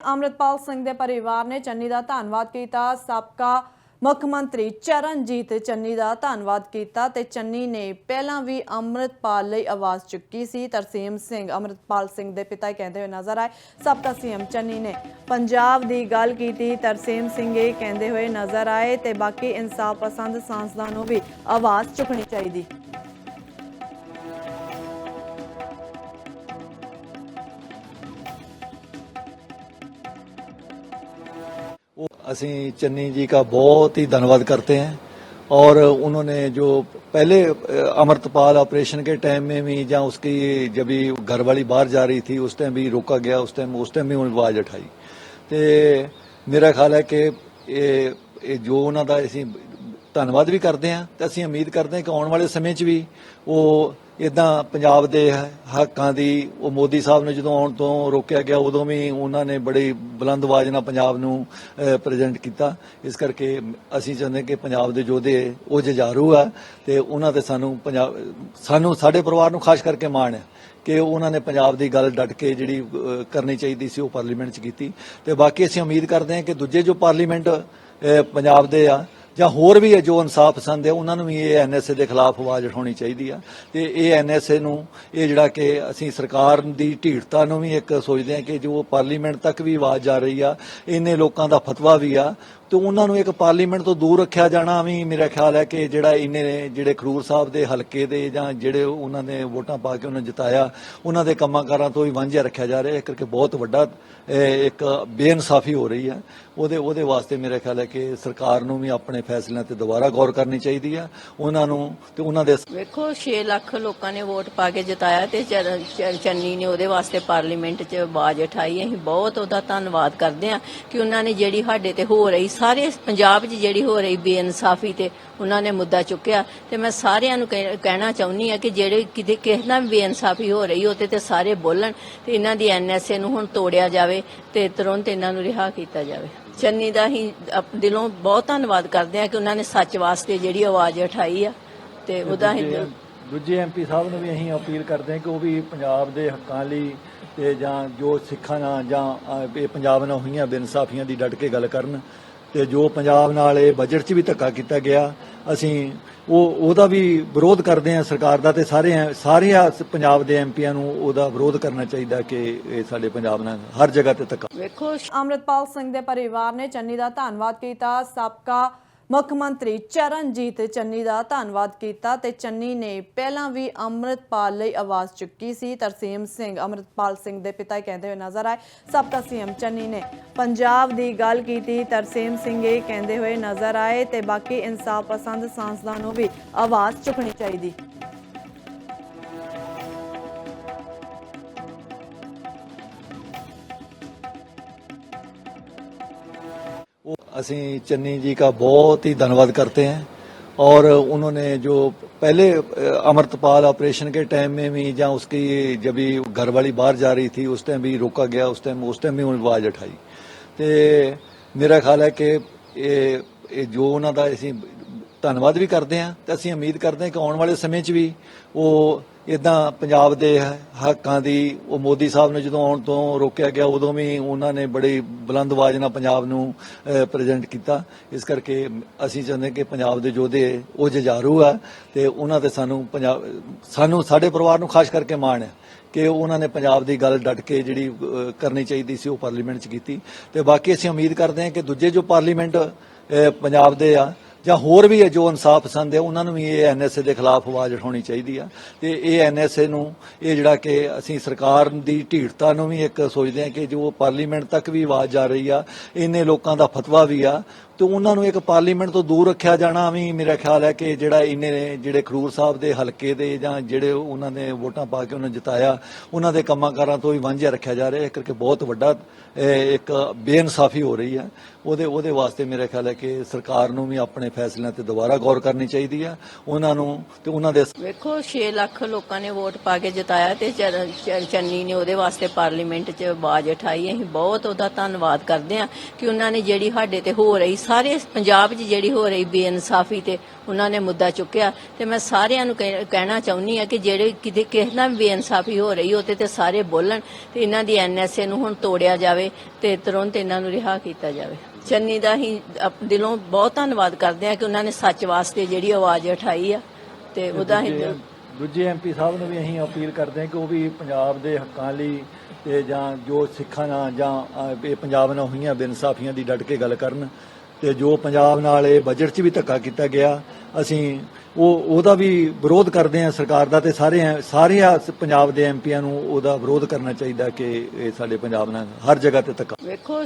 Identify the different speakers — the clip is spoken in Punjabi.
Speaker 1: ਅੰਮ੍ਰਿਤਪਾਲ ਸਿੰਘ ਦੇ ਪਰਿਵਾਰ ਨੇ ਚੰਨੀ ਦਾ ਧੰਨਵਾਦ ਕੀਤਾ। ਸਾਬਕਾ ਮੁੱਖ ਮੰਤਰੀ ਚਰਨਜੀਤ ਚੰਨੀ ਦਾ ਧੰਨਵਾਦ ਕੀਤਾ ਤੇ ਚੰਨੀ ਨੇ ਪਹਿਲਾਂ ਵੀ ਅੰਮ੍ਰਿਤਪਾਲ ਲਈ ਆਵਾਜ਼ ਚੁੱਕੀ ਸੀ। ਤਰਸੀਮ ਸਿੰਘ, ਅੰਮ੍ਰਿਤਪਾਲ ਸਿੰਘ ਦੇ ਪਿਤਾ ਕਹਿੰਦੇ ਹੋਏ ਨਜ਼ਰ ਆਏ। ਸਾਬਕਾ ਸੀਐਮ ਚੰਨੀ ਨੇ ਪੰਜਾਬ ਦੀ ਗੱਲ ਕੀਤੀ, ਤਰਸੀਮ ਸਿੰਘ ਇਹ ਕਹਿੰਦੇ ਹੋਏ ਨਜ਼ਰ ਆਏ ਤੇ ਬਾਕੀ ਇਨਸਾਫ ਪਸੰਦ ਸਾਂਸਦਾਂ ਨੂੰ ਵੀ ਆਵਾਜ਼ ਚੁੱਕਣੀ ਚਾਹੀਦੀ।
Speaker 2: ਅਸੀਂ चन्नी जी का बहुत ही धन्यवाद करते हैं और उन्होंने जो पहले अ, अमृतपाल ऑपरेशन के टाइम में भी या उसकी जब भी घर वाली बाहर जा रही थी उस टाइम भी रोका गया उस टाइम उस टाइम भी ਉਹਨੇ ਆਵਾਜ਼ ਉਠਾਈ ਤੇ ਮੇਰਾ ਖਿਆਲ ਹੈ ਕਿ ਇਹ ਇਹ ਜੋ ਉਹਨਾਂ ਦਾ ਅਸੀਂ ਧੰਨਵਾਦ ਵੀ ਕਰਦੇ ਹਾਂ ਤੇ ਅਸੀਂ ਉਮੀਦ ਕਰਦੇ ਹਾਂ ਕਿ ਆਉਣ ਵਾਲੇ ਸਮੇਂ 'ਚ ਵੀ ਉਹ ਇਦਾਂ ਪੰਜਾਬ ਦੇ ਹੱਕਾਂ ਦੀ, ਉਹ ਮੋਦੀ ਸਾਹਿਬ ਨੇ ਜਦੋਂ ਆਉਣ ਤੋਂ ਰੋਕਿਆ ਗਿਆ, ਉਦੋਂ ਵੀ ਉਹਨਾਂ ਨੇ ਬੜੀ ਬੁਲੰਦ ਆਵਾਜ਼ ਨਾਲ ਪੰਜਾਬ ਨੂੰ ਪ੍ਰੈਜ਼ੈਂਟ ਕੀਤਾ। ਇਸ ਕਰਕੇ ਅਸੀਂ ਚਾਹੁੰਦੇ ਕਿ ਪੰਜਾਬ ਦੇ ਯੋਧੇ ਉਹ ਜਜਾਰੂ ਆ ਤੇ ਉਹਨਾਂ ਤੇ ਸਾਨੂੰ ਪੰਜਾਬ, ਸਾਨੂੰ, ਸਾਡੇ ਪਰਿਵਾਰ ਨੂੰ ਖਾਸ ਕਰਕੇ ਮਾਣ ਹੈ ਕਿ ਉਹਨਾਂ ਨੇ ਪੰਜਾਬ ਦੀ ਗੱਲ ਡਟ ਕੇ ਜਿਹੜੀ ਕਰਨੀ ਚਾਹੀਦੀ ਸੀ ਉਹ ਪਾਰਲੀਮੈਂਟ 'ਚ ਕੀਤੀ। ਤੇ ਬਾਕੀ ਅਸੀਂ ਉਮੀਦ ਕਰਦੇ ਹਾਂ ਕਿ ਦੂਜੇ ਜੋ ਪਾਰਲੀਮੈਂਟ ਪੰਜਾਬ ਦੇ ਆ ਜਾਂ ਹੋਰ ਵੀ ਹੈ ਜੋ ਇਨਸਾਫ ਪਸੰਦ ਹੈ, ਉਹਨਾਂ ਨੂੰ ਵੀ ਇਹ ਐਨਐਸਏ ਦੇ ਖਿਲਾਫ ਆਵਾਜ਼ ਉਠਾਉਣੀ ਚਾਹੀਦੀ ਆ। ਤੇ ਇਹ ਐਨਐਸਏ ਨੂੰ, ਇਹ ਜਿਹੜਾ ਕਿ ਅਸੀਂ ਸਰਕਾਰ ਦੀ ਢੀਠਤਾ ਨੂੰ ਵੀ ਇੱਕ ਸੋਚਦੇ ਹਾਂ ਕਿ ਜੋ ਪਾਰਲੀਮੈਂਟ ਤੱਕ ਵੀ ਆਵਾਜ਼ ਜਾ ਰਹੀ ਆ ਇਹਨੇ ਲੋਕਾਂ ਦਾ ਫਤਵਾ ਵੀ ਆ ਤੇ ਉਹਨਾਂ ਨੂੰ ਇੱਕ ਪਾਰਲੀਮੈਂਟ ਤੋਂ ਦੂਰ ਰੱਖਿਆ ਜਾਣਾ ਵੀ ਮੇਰਾ ਖਿਆਲ ਹੈ ਕਿ ਜਿਹੜਾ ਇਹਨੇ ਜਿਹੜੇ ਖਰੂਰ ਸਾਹਿਬ ਦੇ ਹਲਕੇ ਦੇ ਜਾਂ ਜਿਹੜੇ ਉਹਨਾਂ ਨੇ ਵੋਟਾਂ ਪਾ ਕੇ ਉਹਨਾਂ ਜਿਤਾਇਆ, ਉਹਨਾਂ ਦੇ ਕੰਮਾਂ ਕਾਰਾਂ ਤੋਂ ਵੀ ਵਾਂਝਿਆ ਰੱਖਿਆ ਜਾ ਰਿਹਾ ਹੈ ਕਰਕੇ ਬਹੁਤ ਵੱਡਾ ਇੱਕ ਬੇਇਨਸਾਫੀ ਹੋ ਰਹੀ ਹੈ। ਉਹਦੇ ਉਹਦੇ ਵਾਸਤੇ ਮੇਰਾ ਖਿਆਲ ਹੈ ਕਿ ਸਰਕਾਰ ਨੂੰ ਵੀ ਆਪਣੇ ਫੈਸਲਿਆਂ ਤੇ ਦੁਬਾਰਾ ਗੌਰ ਕਰਨੀ ਚਾਹੀਦੀ ਹੈ। ਉਹਨਾਂ ਨੂੰ ਤੇ ਉਹਨਾਂ ਦੇ
Speaker 3: ਵੇਖੋ 6 ਲੱਖ ਲੋਕਾਂ ਨੇ ਵੋਟ ਪਾ ਕੇ ਜਿਤਾਇਆ ਤੇ ਚੰਨੀ ਨੇ ਉਹਦੇ ਵਾਸਤੇ ਪਾਰਲੀਮੈਂਟ 'ਚ ਆਵਾਜ਼ ਉਠਾਈ। ਅਸੀਂ ਬਹੁਤ ਉਹਦਾ ਧੰਨਵਾਦ ਕਰਦੇ ਹਾਂ ਕਿ ਉਹਨਾਂ ਨੇ ਜਿਹੜੀ ਸਾਡੇ ਤੇ ਹੋ ਰਹੀ ਸਾਰੇ ਪੰਜਾਬ 'ਚ ਜਿਹੜੀ ਹੋ ਰਹੀ ਬੇਇਨਸਾਫੀ ਤੇ ਉਹਨਾਂ ਨੇ ਮੁੱਦਾ ਚੁੱਕਿਆ ਤੇ ਮੈਂ ਸਾਰਿਆਂ ਨੂੰ ਕਹਿ- ਕਹਿਣਾ ਚਾਹੁੰਦੀ ਹਾਂ ਕਿ ਜਿਹੜੇ ਕਿਤੇ ਕਿਸੇ ਨਾਲ ਵੀ ਬੇਇਨਸਾਫੀ ਹੋ ਰਹੀ ਉਹਤੇ ਤੇ ਸਾਰੇ ਬੋਲਣ ਤੇ ਇਹਨਾਂ ਦੀ ਐਨਐਸਏ ਨੂੰ ਹੁਣ ਤੋੜਿਆ ਜਾਵੇ ਤੇ ਤੁਰੰਤ ਇਹਨਾਂ ਨੂੰ ਰਿਹਾ ਕੀਤਾ ਜਾਵੇ। ਚੰਨੀ ਦਾ ਹੀ ਦਿਲੋਂ ਬਹੁਤ ਧੰਨਵਾਦ ਕਰਦੇ ਹਾਂ ਕਿ ਉਹਨਾਂ ਨੇ ਸੱਚ ਵਾਸਤੇ ਜਿਹੜੀ ਆਵਾਜ਼ ਉਠਾਈ ਆ ਤੇ ਉਹਦਾ ਹੀ
Speaker 2: ਦੂਜੇ- ਦੂਜੇ ਐਮਪੀ ਸਾਹਿਬ ਨੂੰ ਵੀ ਅਸੀਂ ਅਪੀਲ ਕਰਦੇ ਹਾਂ ਕਿ ਉਹ ਵੀ ਪੰਜਾਬ ਦੇ ਹੱਕਾਂ ਲਈ ਤੇ ਜਾਂ ਜੋ ਸਿੱਖਾਂ ਨਾਲ ਜਾਂ ਇਹ ਪੰਜਾਬ ਨਾਲ ਹੋਈਆਂ ਬੇਇਨਸਾਫੀਆਂ ਦੀ ਡਟ ਕੇ ਗੱਲ ਕਰਨ ਤੇ ਜੋ ਪੰਜਾਬ ਨਾਲ ਇਹ ਬਜਟ 'ਚ ਵੀ ਧੱਕਾ ਕੀਤਾ ਗਿਆ, ਅਸੀਂ ਉਹ, ਉਹਦਾ ਵੀ ਵਿਰੋਧ ਕਰਦੇ ਆ ਸਰਕਾਰ ਦਾ ਤੇ ਸਾਰੇ ਸਾਰੇ ਪੰਜਾਬ ਦੇ ਐਮਪੀਆਂ ਨੂੰ ਉਹਦਾ ਵਿਰੋਧ ਕਰਨਾ ਚਾਹੀਦਾ ਕਿ ਇਹ ਸਾਡੇ ਪੰਜਾਬ ਨਾਲ ਹਰ ਜਗ੍ਹਾ ਤੇ ਧੱਕਾ
Speaker 3: ਵੇਖੋ,
Speaker 1: ਅੰਮ੍ਰਿਤਪਾਲ ਸਿੰਘ ਦੇ ਪਰਿਵਾਰ ਨੇ ਚੰਨੀ ਦਾ ਧੰਨਵਾਦ ਕੀਤਾ। ਸਾਬਕਾ ਮੁੱਖ ਮੰਤਰੀ ਚਰਨਜੀਤ ਚੰਨੀ ਦਾ ਧੰਨਵਾਦ ਕੀਤਾ ਤੇ ਚੰਨੀ ਨੇ ਪਹਿਲਾਂ ਵੀ ਅੰਮ੍ਰਿਤਪਾਲ ਲਈ ਆਵਾਜ਼ ਚੁੱਕੀ ਸੀ। ਤਰਸੀਮ ਸਿੰਘ, ਅੰਮ੍ਰਿਤਪਾਲ ਸਿੰਘ ਦੇ ਪਿਤਾ ਕਹਿੰਦੇ ਹੋਏ ਨਜ਼ਰ ਆਏ। ਸਾਬਕਾ ਸੀਐਮ ਚੰਨੀ ਨੇ ਪੰਜਾਬ ਦੀ ਗੱਲ ਕੀਤੀ। ਤਰਸੀਮ ਸਿੰਘ ਇਹ ਕਹਿੰਦੇ ਹੋਏ ਨਜ਼ਰ ਆਏ ਤੇ ਬਾਕੀ ਇਨਸਾਫ ਪਸੰਦ ਸਾਂਸਦਾਂ ਨੂੰ ਵੀ ਆਵਾਜ਼ ਚੁੱਕਣੀ ਚਾਹੀਦੀ।
Speaker 2: ਅਸੀਂ चन्नी जी का बहुत ही धन्यवाद करते हैं और उन्होंने जो पहले अ, अमृतपाल ऑपरेशन के टाइम में भी या उसकी जब भी घर वाली बाहर जा रही थी उस टाइम भी रोका गया उस टाइम उस टाइम भी ਉਹਨੇ ਆਵਾਜ਼ ਉਠਾਈ ਤੇ ਮੇਰਾ ਖਿਆਲ ਹੈ ਕਿ ਇਹ ਇਹ ਜੋ ਉਹਨਾਂ ਦਾ ਅਸੀਂ ਧੰਨਵਾਦ ਵੀ ਕਰਦੇ ਹਾਂ ਤੇ ਅਸੀਂ ਉਮੀਦ ਕਰਦੇ ਹਾਂ ਕਿ ਆਉਣ ਵਾਲੇ ਸਮੇਂ 'ਚ ਵੀ ਉਹ ਇਦਾਂ ਪੰਜਾਬ ਦੇ ਹੱਕਾਂ ਦੀ, ਉਹ ਮੋਦੀ ਸਾਹਿਬ ਨੇ ਜਦੋਂ ਆਉਣ ਤੋਂ ਰੋਕਿਆ ਗਿਆ, ਉਦੋਂ ਵੀ ਉਹਨਾਂ ਨੇ ਬੜੀ ਬੁਲੰਦ ਆਵਾਜ਼ ਨਾਲ ਪੰਜਾਬ ਨੂੰ ਪ੍ਰੈਜ਼ੈਂਟ ਕੀਤਾ। ਇਸ ਕਰਕੇ ਅਸੀਂ ਚਾਹੁੰਦੇ ਕਿ ਪੰਜਾਬ ਦੇ ਯੋਧੇ ਉਹ ਜਜਾਰੂ ਆ ਤੇ ਉਹਨਾਂ ਤੇ ਸਾਨੂੰ ਪੰਜਾਬ, ਸਾਨੂੰ, ਸਾਡੇ ਪਰਿਵਾਰ ਨੂੰ ਖਾਸ ਕਰਕੇ ਮਾਣ ਹੈ ਕਿ ਉਹਨਾਂ ਨੇ ਪੰਜਾਬ ਦੀ ਗੱਲ ਡਟ ਕੇ ਜਿਹੜੀ ਕਰਨੀ ਚਾਹੀਦੀ ਸੀ ਉਹ ਪਾਰਲੀਮੈਂਟ 'ਚ ਕੀਤੀ। ਤੇ ਬਾਕੀ ਅਸੀਂ ਉਮੀਦ ਕਰਦੇ ਹਾਂ ਕਿ ਦੂਜੇ ਜੋ ਪਾਰਲੀਮੈਂਟ ਪੰਜਾਬ ਦੇ ਆ ਜਾਂ ਹੋਰ ਵੀ ਹੈ ਜੋ ਇਨਸਾਫ ਪਸੰਦ ਹੈ, ਉਹਨਾਂ ਨੂੰ ਵੀ ਇਹ ਐਨਐਸਏ ਦੇ ਖਿਲਾਫ ਆਵਾਜ਼ ਉਠਾਉਣੀ ਚਾਹੀਦੀ ਆ। ਤੇ ਇਹ ਐਨਐਸਏ ਨੂੰ, ਇਹ ਜਿਹੜਾ ਕਿ ਅਸੀਂ ਸਰਕਾਰ ਦੀ ਢੀਠਤਾ ਨੂੰ ਵੀ ਇੱਕ ਸੋਚਦੇ ਹਾਂ ਕਿ ਜੋ ਪਾਰਲੀਮੈਂਟ ਤੱਕ ਵੀ ਆਵਾਜ਼ ਜਾ ਰਹੀ ਆ ਇਹਨੇ ਲੋਕਾਂ ਦਾ ਫਤਵਾ ਵੀ ਆ ਤੇ ਉਹਨਾਂ ਨੂੰ ਇੱਕ ਪਾਰਲੀਮੈਂਟ ਤੋਂ ਦੂਰ ਰੱਖਿਆ ਜਾਣਾ ਵੀ ਮੇਰਾ ਖਿਆਲ ਹੈ ਕਿ ਜਿਹੜਾ ਇਹਨੇ ਜਿਹੜੇ ਖਰੂਰ ਸਾਹਿਬ ਦੇ ਹਲਕੇ ਦੇ ਜਾਂ ਜਿਹੜੇ ਉਹਨਾਂ ਨੇ ਵੋਟਾਂ ਪਾ ਕੇ ਉਹਨਾਂ ਨੂੰ ਜਿਤਾਇਆ, ਉਹਨਾਂ ਦੇ ਕੰਮਾਂ ਕਾਰਾਂ ਤੋਂ ਵੀ ਵਾਂਝਿਆ ਰੱਖਿਆ ਜਾ ਰਿਹਾ। ਹੈ ਕਰਕੇ ਬਹੁਤ ਵੱਡਾ ਇੱਕ ਬੇਇਨਸਾਫੀ ਹੋ ਰਹੀ ਹੈ। ਉਹਦੇ ਉਹਦੇ ਵਾਸਤੇ ਮੇਰਾ ਖਿਆਲ ਹੈ ਕਿ ਸਰਕਾਰ ਨੂੰ ਵੀ ਆਪਣੇ ਫੈਸਲਿਆਂ ਤੇ ਦੁਬਾਰਾ ਗੌਰ ਕਰਨੀ ਚਾਹੀਦੀ ਹੈ। ਉਹਨਾਂ ਨੂੰ ਤੇ ਉਹਨਾਂ ਦੇ
Speaker 3: ਵੇਖੋ 6 ਲੱਖ ਲੋਕਾਂ ਨੇ ਵੋਟ ਪਾ ਕੇ ਜਿਤਾਇਆ ਤੇ ਚਰ- ਚੰਨੀ ਨੇ ਉਹਦੇ ਵਾਸਤੇ ਪਾਰਲੀਮੈਂਟ 'ਚ ਆਵਾਜ਼ ਉਠਾਈ। ਅਸੀਂ ਬਹੁਤ ਉਹਦਾ ਧੰਨਵਾਦ ਕਰਦੇ ਹਾਂ ਕਿ ਉਹਨਾਂ ਨੇ ਜਿਹੜੀ ਸਾਡੇ ਤੇ ਹੋ ਰਹੀ ਸਾਰੇ ਪੰਜਾਬ 'ਚ ਜਿਹੜੀ ਹੋ ਰਹੀ ਬੇਇਨਸਾਫੀ ਤੇ ਉਹਨਾਂ ਨੇ ਮੁੱਦਾ ਚੁੱਕਿਆ। ਤੇ ਮੈਂ ਸਾਰਿਆਂ ਨੂੰ ਕਹਿ- ਕਹਿਣਾ ਚਾਹੁੰਦੀ ਆ ਕਿ ਜਿਹੜੇ ਕਿਤੇ ਕਿਸੇ ਨਾਲ ਵੀ ਬੇਇਨਸਾਫੀ ਹੋ ਰਹੀ ਉਹਤੇ ਤੇ ਸਾਰੇ ਬੋਲਣ ਤੇ ਇਹਨਾਂ ਦੀ ਐਨਐਸਏ ਨੂੰ ਹੁਣ ਤੋੜਿਆ ਜਾਵੇ ਤੇ ਤੁਰੰਤ ਇਹਨਾਂ ਨੂੰ ਰਿਹਾ ਕੀਤਾ ਜਾਵੇ। ਚੰਨੀ ਦਾ ਹੀ ਦਿਲੋਂ ਬਹੁਤ ਧੰਨਵਾਦ ਕਰਦੇ ਆ ਕਿ ਉਹਨਾਂ ਨੇ ਸੱਚ ਵਾਸਤੇ ਜਿਹੜੀ ਆਵਾਜ਼ ਉਠਾਈ ਆ ਤੇ ਉਹਦਾ ਹੀ
Speaker 2: ਦੂਜੇ- ਦੂਜੇ ਐਮਪੀ ਸਾਹਿਬ ਨੂੰ ਵੀ ਅਸੀਂ ਅਪੀਲ ਕਰਦੇ ਹਾਂ ਕਿ ਉਹ ਵੀ ਪੰਜਾਬ ਦੇ ਹੱਕਾਂ ਲਈ ਤੇ ਜਾਂ ਜੋ ਸਿੱਖਾਂ ਨਾਲ ਜਾਂ ਅਹ, ਇਹ ਪੰਜਾਬ ਨਾਲ ਹੋਈਆਂ ਬੇਇਨਸਾਫੀਆਂ ਦੀ ਡਟ ਕੇ ਗੱਲ ਕਰਨ। ਤੇ ਜੋ ਪੰਜਾਬ ਨਾਲ ਇਹ ਬਜਟ 'ਚ ਵੀ ਧੱਕਾ ਕੀਤਾ ਗਿਆ, ਅਸੀਂ ਉਹ, ਉਹਦਾ ਵੀ ਵਿਰੋਧ ਕਰਦੇ ਹਾਂ ਸਰਕਾਰ ਦਾ ਤੇ ਸਾਰੇ ਸਾਰੇ ਪੰਜਾਬ ਦੇ ਐਮਪੀਆਂ ਨੂੰ ਉਹਦਾ ਵਿਰੋਧ ਕਰਨਾ ਚਾਹੀਦਾ ਕਿ ਇਹ ਸਾਡੇ ਪੰਜਾਬ ਨਾਲ ਹਰ ਜਗ੍ਹਾ ਤੇ ਧੱਕਾ।
Speaker 3: ਵੇਖੋ